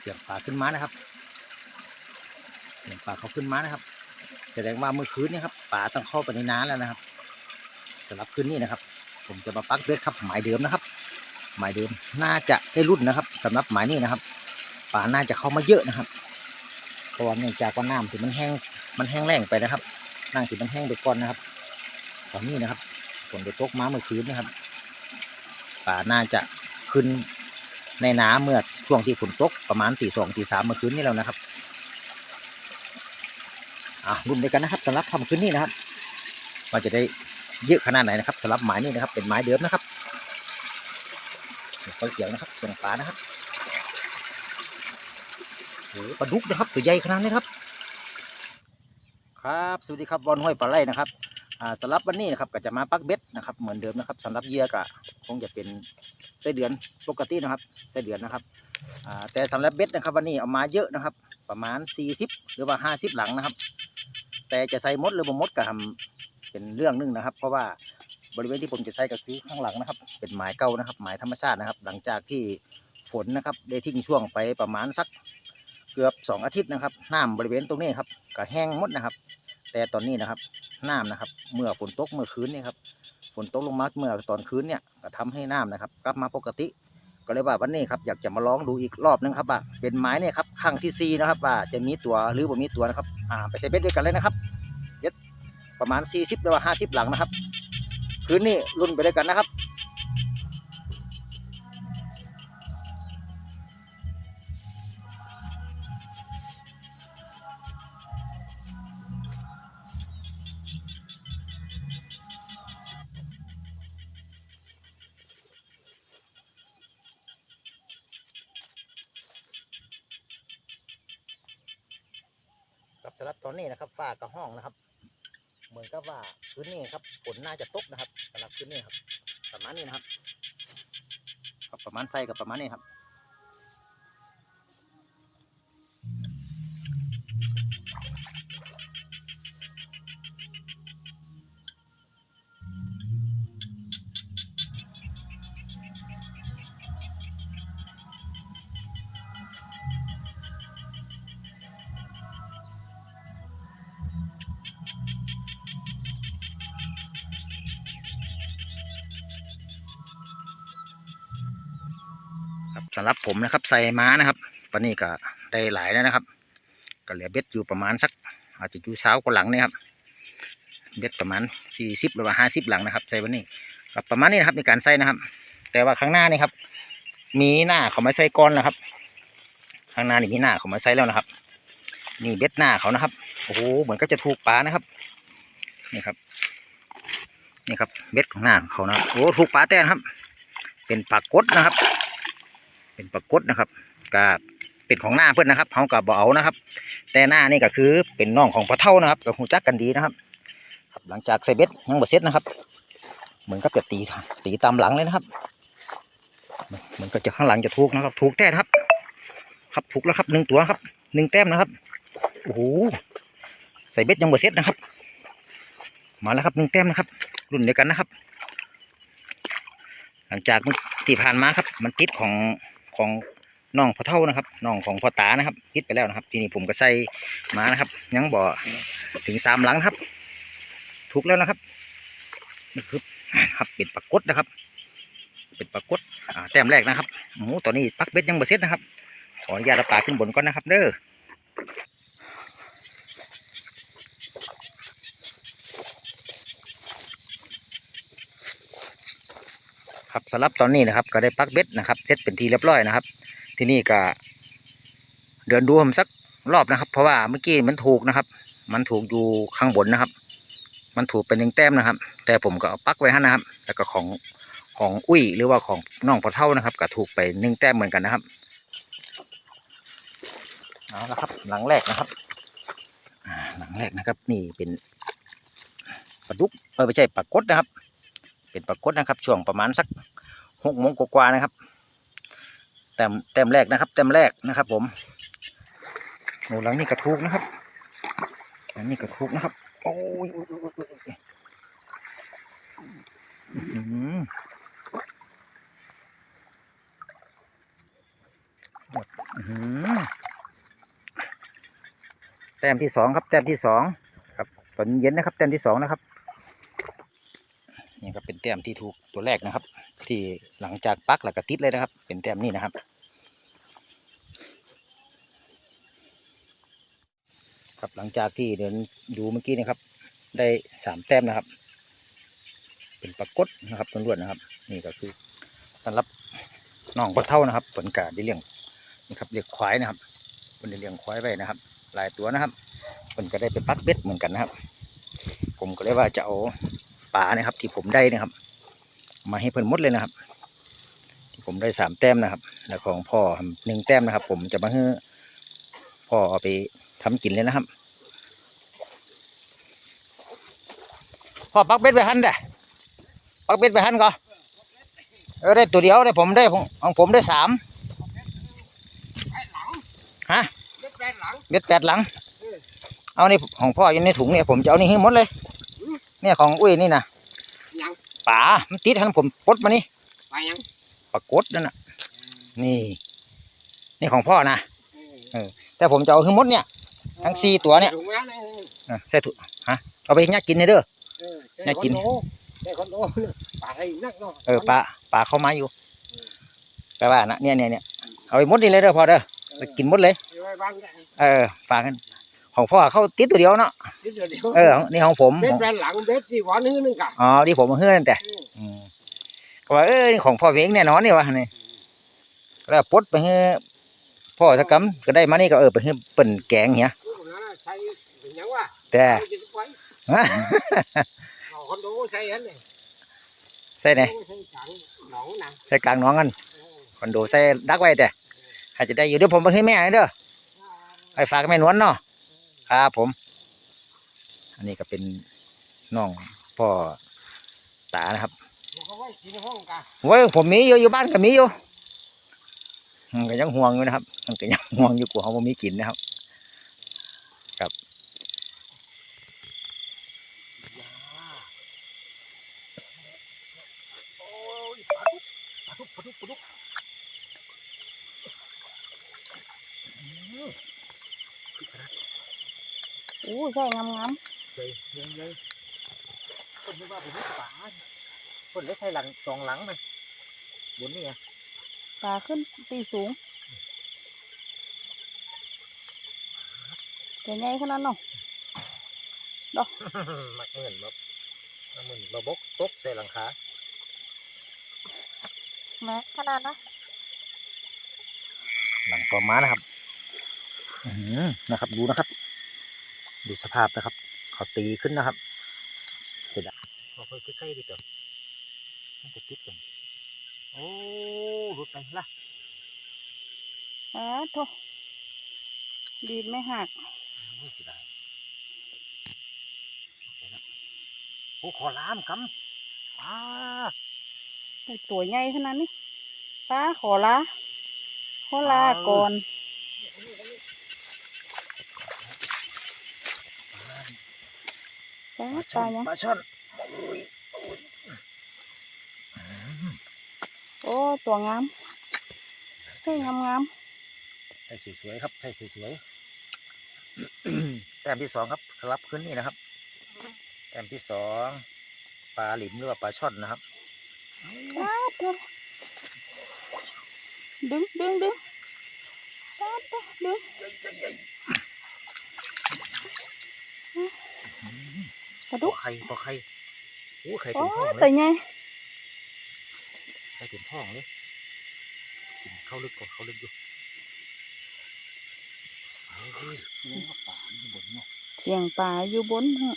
เสียงปลาขึ้นมานะครับ เสียงปลาเขาขึ้นมานะครับ แสดงว่าเมื่อคืนนี้ครับปลาต้องเข้าไปในน้ำแล้วนะครับสำหรับคืนนี้นะครับ ผมจะมาปักเบ็ดครับหมายเดิมนะครับ หมายเดิมน่าจะได้รุ่นนะครับสำหรับหมายนี้นะครับปลาน่าจะเข้ามาเยอะนะครับเพราะว่าเนื่องจากว่าน้ำที่มันแห้งมันแห้งแล้งไปนะครับน้ำที่มันแห้งไปก่อนนะครับ ตอนนี้นะครับฝนได้ตกมาเมื่อคืนนะครับ ป่าน่าจะขึ้น ในน้ำเมื่อช่วงที่ฝนตกประมาณตีสองตีสามเมื่อคืนนี้แล้วนะครับอะรุ่นเดียวกันนะครับสำหรับค่ำคืนนี้นะครับว่าจะได้เยอะขนาดไหนนะครับสำหรับหมายนี้นะครับ เป็นหมายเดิมนะครับฟังเสียงนะครับเสียงปลานะครับโอ้ปลาดุกนะครับตัวใหญ่ขนาดนี้ครับ ครับสวัสดีครับบอลห้อยปลาไหลนะครับอ่าสำหรับวันนี้นะครับก็จะมาปักเบ็ดนะครับ เหมือนเดิมนะครับสำหรับเยื่อก็คงจะเป็นไส้เดือนปกตินะครับ ไส้เดือนนะครับแต่สำหรับเบ็ดนะครับวันนี้เอามาเยอะนะครับ ประมาณ 40 หรือว่า 50 หลังนะครับ แต่จะใส่มดหรือบ่มดก็ทำเป็นเรื่องหนึงนะครับ เพราะว่าบริเวณที่ผมจะใส่ก็คือข้างหลังนะครับ เป็นหมายเก่านะครับ หมายธรรมชาตินะครับ หลังจากที่ฝนนะครับได้ทิ้งช่วงไปประมาณสักเกือบสองอาทิตย์นะครับน้ำบริเวณตรงนี้ครับก็แห้งหมดนะครับ แต่ตอนนี้นะครับน้ำนะครับ เมื่อฝนตกเมื่อคืนนี่ครับฝนตกลงมาเมื่อตอนคืนเนี่ยก็ทำให้น้ำนะครับ กลับมาปกติ ก็เลยว่าวันนี้ครับอยากจะมาลองดูอีกรอบนึงครับว่าเป็นไม้เนี่ยครับข้างที่ซีนะครับว่าจะมีตัวหรือบ่มีตัวนะครับอ่าไปใส่เบ็ดด้วยกันเลยนะครับเบ็ดประมาณ40หรือว่า50 หลังนะครับ คืนนี้รุ่นไปด้วยกันนะครับ รับตอนนี้นะครับฟ้ากับห้องนะครับ เหมือนกับว่าพื้นนี้ครับฝนน่าจะตกนะครับสำหรับพื้นนี้ครับ ประมาณนี้นะครับ ประมาณไส้กับประมาณนี้ครับำหรับผมนะครับ ใส่ม้านะครับตอนนี้ก็ได้หลายแล้วนะครับ ก็เหลือเบ็ดอยู่ประมาณสัก อาจจะอยู่เช้ากว่าหลังเนี่ยครับเบ็ดประมาณสี่สิบหรือว่าห้าสิบหลังนะครับใส่วันนี้ครับประมาณนี้นะครับในการใส่นะครับ แต่ว่าข้างหน้านี่ครับ มีหน้าเขามาใส่ก้อนแล้วครับ ข้างหน้านี่มีหน้าเขามาใส่แล้วนะครับ นี่เบ็ดหน้าเขานะครับโอ้โหเหมือนก็จะถูกปลานะครับนี่ครับนี่ครับเบ็ดของหน้าของเขานะครับโอ้ถูกปลาแต่นะครับ เป็นปลากดนะครับ เป็นปลากดนะครับก็เป็นของหน้าเพื่อนนะครับเขากับบ่เอานะครับ แต่หน้านี่ก็คือเป็นน้องของปลาเท่านะครับกับหูจักกันดีนะครับ ครับหลังจากใส่เบ็ดยังบ่เสร็จนะครับ เหมือนกับจะตีตีตามหลังเลยนะครับเหมือนก็จะข้างหลังจะถูกนะครับ ถูกแท้ครับ ครับถูกแล้วครับหนึ่งตัวครับหนึ่งแต้มนะครับโอ้โหใส่เบ็ดยังบ่เสร็จนะครับ มาแล้วครับหนึ่งแต้มนะครับ รุ่นเดียวกันนะครับ หลังจากที่ผ่านมาครับ มันติดของ ของน้องพ่อเท่านะครับน้องของพ่อตานะครับคิดไปแล้วนะครับ ทีนี้ผมก็ใส่มานะครับ ยังบ่อถึงสามหลังครับ ถูกแล้วนะครับนี่คือครับเป็นปลากดนะครับ เป็นปลากดแต้มแรกนะครับหมูตอนนี้ปักเบ็ดยังบ่เสร็จนะครับขออนุญาตาปลาขึ้นบนก่อนนะครับ เด้อ ครับสำหรับตอนนี้นะครับ ก็ได้ปักเบ็ดนะครับเสร็จเป็นทีเรียบร้อยนะครับ ที่นี่ก็เดินดูผมสักรอบนะครับ เพราะว่าเมื่อกี้มันถูกนะครับ มันถูกอยู่ข้างบนนะครับ มันถูกเป็นหนึ่งแต้มนะครับ แต่ผมก็เอาปักไว้ให้นะครับ แล้วก็ของของอุ้ยหรือว่าของน้องปลาเท่านะครับ ก็ถูกไปหนึ่งแต้มเหมือนกันนะครับเอาละครับหลังแรกนะครับหลังแรกนะครับ นี่เป็นปลาดุกเออไม่ใช่ปลากดนะครับ เป็นปลากดนะครับ ช่วงประมาณสักหกโมงกว่าๆนะครับ แต้มแต้มแรกนะครับ แต้มแรกนะครับ ผมโอ้หลังนี้กระทุกนะครับหลังนี้กระทุกนะครับ โอ้ยแต้มที่สองครับ แต้มที่สองครับ ตอนเย็นนะครับ แต้มที่สองนะครับ นี่ก็เป็นแต้มที่ถูกตัวแรกนะครับ ที่หลังจากปักแล้วก็ติดเลยนะครับ เป็นแต้มนี้นะครับ ครับหลังจากที่เดินดูเมื่อกี้นะครับ ได้สามแต้มนะครับ เป็นปรากฏนะครับตำรวจนะครับ นี่ก็คือสำหรับน้องปลาเท่านะครับ ผลกาได้เลี้ยงนี่ครับเลี้ยงควายนะครับคนได้เลี้ยงควายไว้นะครับ หลายตัวนะครับคนก็ได้ไปปักเบ็ดเหมือนกันนะครับ ผมก็เลยว่าจะเอา ปลานะครับ ที่ผมได้นะครับ มาให้เพิ่นหมดเลยนะครับ ที่ผมได้สามแต้มนะครับ แล้วของพ่อหนึ่งแต้มนะครับ ผมจะมาให้พ่อเอาไปทำกินเลยนะครับพ่อปักเบ็ดไปหันเด้อปักเบ็ดไปหันก่อนเออได้ตัวเดียวได้ผมได้ของของผมได้สามฮะเล็กแปดหลังเบ็ดแปดหลัง เอานี่ของพ่ออยู่ในถุงเนี่ยผมจะเอานี่ให้หมดเลย เนี่ยของอุ้ยนี่นะยังป๋ามันติดทั้งผมปลดมานี่ไปยังปรากฏนั่นน่ะ นี่ นี่ของพ่อนะเออแต่ผมจะเอาให้หมดเนี่ย ทั้งสี่ตัวเนี่ยถูกแล้วนะอะใส่ถุงฮะเอาไปให้ยักกินเลยเด้อเออน่ากิน ได้คอนโดปลาให้นักเนาะเออปลาปลาเข้ามาอยู่แปลว่านะเนี่ยเนี่ยเนี่ยเอาไปหมดนี่เลยเด้อพ่อเด้อไปกินหมดเลยเอาไว้บ้านได้เออฝากกัน ของพ่อเขาติดตัวเดียวเนาะนิดเดียวเดียวเออนี่ของผมเบ็ดของแปดหลังเบ็ดที่หวานนึงนึงกะอ๋อที่ผมมาเฮือนั่นแต่เอออืมก็ว่าเออนี่ของพ่อเวงแน่นอนนี่วะนี่แล้วปลดไปให้พ่อสักกำก็ได้มานี่ก็เออไปให้เปิ่นแกงเหี้ยลูกนั้นน่ะใช้เป็นหยังวะแต่เอาจะไว้ฮะเอาคอนโดใช้อันนี้ใส่ไหนใช้ถังหนองนะใส่กลางหน้องกันเออคอนโดใส่ดักไว้แต่ให้จะได้อยู่เดี๋ยวผมไปให้แม่เด้อไปฝากแม่นวลเนาะ ครับผม อันนี้ก็เป็นน้องพ่อตานะครับเอาไว้กินในห้องกะเว้ยผมมีอยู่อยู่บ้านก็มีอยู่อืมก็ยังห่วงอยู่นะครับ มันก็ยังห่วงอยู่กลัวเขาบ่มีกินนะครับ โอ้ยปลาดุกปลาดุกปลาดุกปลาดุก อู้ใช่งามงามเฮ้ยเฮ้ยเฮ้ยคนนึกว่าผมมีปลาคนได้ใส่หลังสองหลังไหมบนนี่อะๆปลาขึ้นตีสูงจะใหญ่ขนาดเนาะมักเหมือนแบบเหมือนระบกตกใส่หลังคาแม่ขนาดนะหลังต่อมานะครับอื้อหือนะครับดูนะครับ ดูสภาพนะครับ เขาตีขึ้นนะครับ เสร็จแล้วเราค่อยใกล้ๆดิเถอะมันจะติดกัน โอ้หลุดไปละอ่าโถดีดไม่หักโอ้ยเสียดายเอาไปละโอ้ขอล้ามกำอ้าได้ตัวใหญ่ขนาดนี้ป้าขอลาขอลาก่อน ป้าปลาปช่อลานยังปลาช่อนโอ้ตัวงามใช่งามงามใส่สวยๆครับใส่สวยๆแต้มที่สองครับสลับขึ้นนี่นะครับแต้มที่สองปลาหลิมหรือว่าปลาช่อนนะครับๆป้าโถดึงดึงดึงป้าโถดึง ปลาดุกไข่ปลาไข่โอ้ไข่โอ้เต็มท้องเลแต่ยใหญ่ไข่เต็มท้องเลยกินเข้าลึกกว่าเข้าลึกอยู่เฮ้ยเฮ้ยนี่ว่าปลาอยู่บนเนาะเสียงปลาอยู่บนฮะ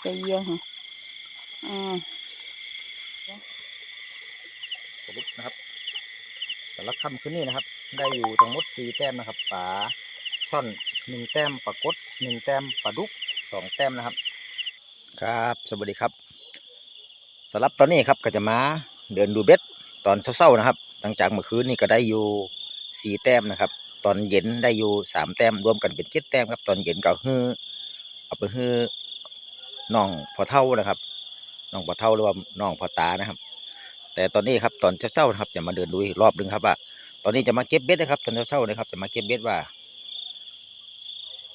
ใจเย็นฮะอ่าสรุปนะครับสำหรับค่ำคืนนี้นะครับ ได้อยู่ทั้งหมดสี่แต้มนะครับปลาช่อน หนึ่งแต้มปลากดหนึ่งแต้มปลาดุกสองแต้มนะครับ ครับสวัสดีครับสำหรับตอนนี้ครับก็จะมาเดินดูเบ็ดตอนเช้าๆนะครับ หลังจากเมื่อคืนนี่ก็ได้อยู่สี่แต้มนะครับ ตอนเย็นได้อยู่สามแต้มรวมกันเป็นเจ็ดแต้มครับ ตอนเย็นก็ฮือเอาไปฮือน้องพอเท่านะครับน้องพอเท่าหรือว่าน้องพอตานะครับ แต่ตอนนี้ครับตอนเช้าๆนะครับจะมาเดินดูอีกรอบหนึงครับว่าตอนนี้จะมาเก็บเบ็ดนะครับ ตอนเช้าๆนะครับจะมาเก็บเบ็ดว่า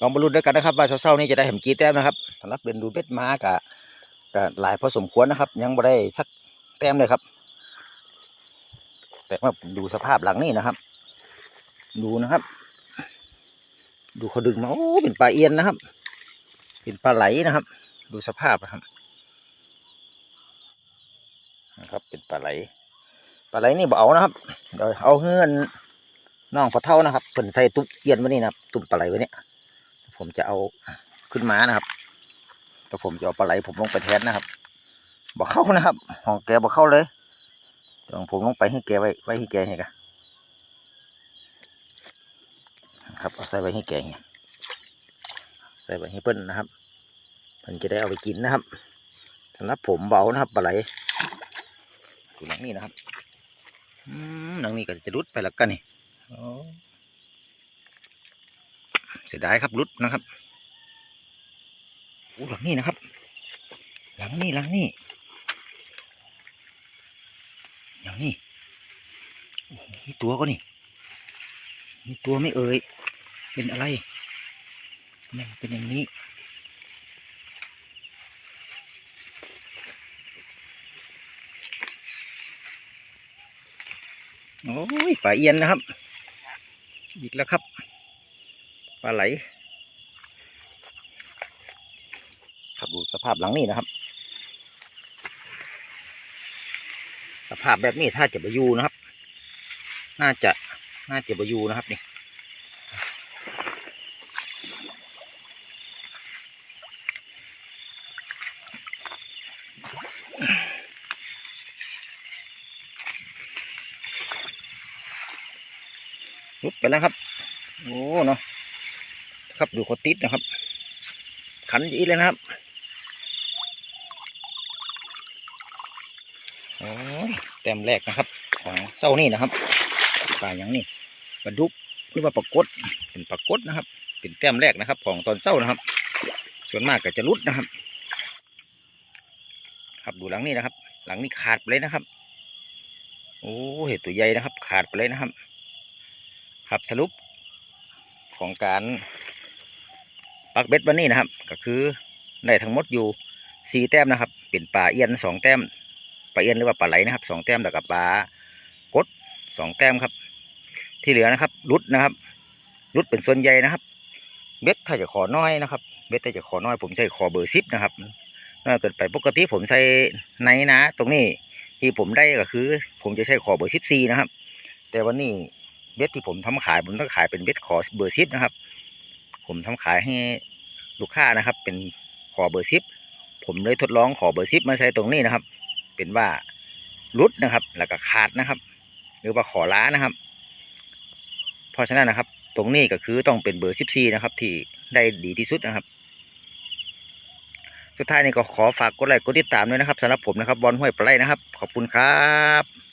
ลองมาลุ้นด้วยกันนะครับว่าเช้าๆนี้จะได้เห็นกี่แต้มนะครับสำหรับเดินดูเบ็ดมากะก็หลายพอสมควรนะครับ ยังไม่ได้สักแต้มเลยครับ แต่ว่าดูสภาพหลังนี่นะครับ ดูนะครับ ดูเขาดึงมาโอ้เป็นปลาเอียนนะครับ เป็นปลาไหลนะครับ ดูสภาพนะครับนะครับเป็นปลาไหลปลาไหลนี่เอานะครับเดี๋ยวเอาเฮือนน้องพอเท่านะครับเพิ่นใส่ตุ๊กเอียนไว้นี่นะครับตุ่มปลาไหลไว้เนี่ย ผมจะเอาขึ้นมานะครับแต่ผมจะเอาปลาไหลผมลงไปแทนนะครับบ่เข้านะครับของแกบ่เข้าเลยเดี๋ยวผมลงไปให้แกไว้ไว้ให้แกให้กันครับเอาใส่ไว้ให้แกไงใส่ไว้ให้เพิ่นนะครับเพิ่นจะได้เอาไปกินนะครับสำหรับผมเบานะครับปลาไหลดูหลังนี่นะครับหนังนี้ก็จะรุดไปแล้วกันนี่ เสียดายครับรุดนะครับอู้หลังนี้นะครับ หลังนี้หลังนี้หลังนี้โอ้โหมีตัวก็นี่มีตัวไม่เอ่ยเป็นอะไรมันเป็นอย่างนี้โอ้ยปลาเอียนนะครับ อีกแล้วครับ ปลาไหล ครับดูสภาพหลังนี้นะครับ สภาพแบบนี้ถ้าจะไปอยู่นะครับ น่าจะน่าจะไปอยู่นะครับนี่ลุดไปแล้วครับ โอ้ เนาะ ครับดูเขาติดนะครับ ขันอีกเลยนะครับโอ้ยแต้มแรกนะครับ ของเศร้านี่นะครับปลาอย่างนี้ปลาดุกหรือว่าปลากดเป็นปลากดนะครับ เป็นแต้มแรกนะครับ ของตอนเศร้านะครับ ส่วนมากก็จะรุดนะครับ ครับดูหลังนี้นะครับ หลังนี้ขาดไปเลยนะครับโอ้เห็ดตัวใหญ่นะครับ ขาดไปเลยนะครับ ครับสรุปของการ ปักเบ็ดวันนี้นะครับ ก็คือได้ทั้งหมดอยู่สี่แต้มนะครับ เป็นปลาเอียนสองแต้มปลาเอียนหรือว่าปลาไหลนะครับสองแต้มแล้วกับปลากดสองแต้มครับ ที่เหลือนะครับรุดนะครับรุดเป็นส่วนใหญ่นะครับ เบ็ดถ้าจะขอน้อยนะครับ เบ็ดถ้าจะขอน้อยผมใช้ขอเบอร์ซิปนะครับน่าเกิดไปปกติผมใช้ในนะ ตรงนี้ที่ผมได้ก็คือ ผมจะใช้ขอเบอร์ซิปซีนะครับ แต่วันนี้เบ็ดที่ผมทำขายผมต้องขายเป็นเบ็ดขอเบอร์ซิปนะครับ ผมทำขายให้ลูกค้านะครับ เป็นขอเบอร์ซิปผมเลยทดลองขอเบอร์ซิปมาใช้ตรงนี้นะครับ เป็นว่ารุดนะครับ แล้วก็ขาดนะครับ หรือว่าขอล้านะครับ เพราะฉะนั้นนะครับ ตรงนี้ก็คือต้องเป็นเบอร์ซิปซีนะครับ ที่ได้ดีที่สุดนะครับ สุดท้ายนี้ก็ขอฝากกดไลค์กดติดตามด้วยนะครับสำหรับผมนะครับบอลห้วยปลาไหลนะครับ ขอบคุณครับ